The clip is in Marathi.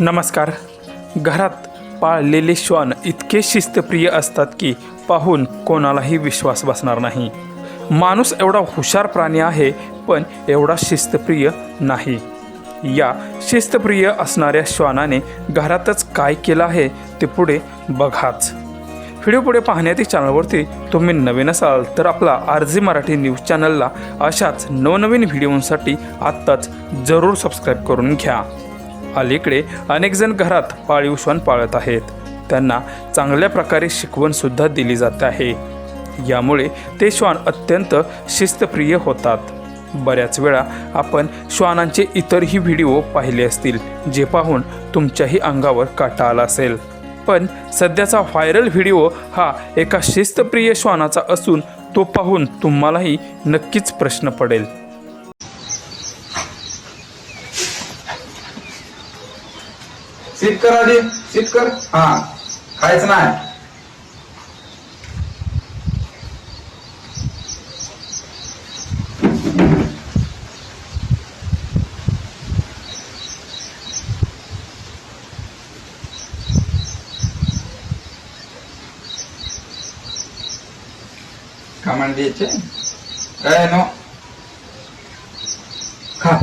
नमस्कार. घरात पाळलेले श्वान इतके शिस्तप्रिय असतात की पाहून कोणालाही विश्वास बसणार नाही. माणूस एवढा हुशार प्राणी आहे पण एवढा शिस्तप्रिय नाही. या शिस्तप्रिय असणाऱ्या श्वानाने घरातच काय केलं आहे ते पुढे बघाच. व्हिडिओ पुढे पाहण्याच्या चॅनलवरती तुम्ही नवीन असाल तर आपला आर जी मराठी न्यूज चॅनलला अशाच नवनवीन व्हिडिओंसाठी आत्ताच जरूर सबस्क्राईब करून घ्या. अलीकडे अनेकजण घरात पाळीव श्वान पाळत आहेत. त्यांना चांगल्या प्रकारे शिकवणसुद्धा दिली जात आहे. यामुळे ते श्वान अत्यंत शिस्तप्रिय होतात. बऱ्याच वेळा आपण श्वानांचे इतरही व्हिडिओ पाहिले असतील जे पाहून तुमच्याही अंगावर काटा आला असेल. पण सध्याचा व्हायरल व्हिडिओ हा एका शिस्तप्रिय श्वानाचा असून तो पाहून तुम्हालाही नक्कीच प्रश्न पडेल. सीट कर आधी. सीट कर. हा. खायचं नाही. कमांड द्यायचे काय नो खा.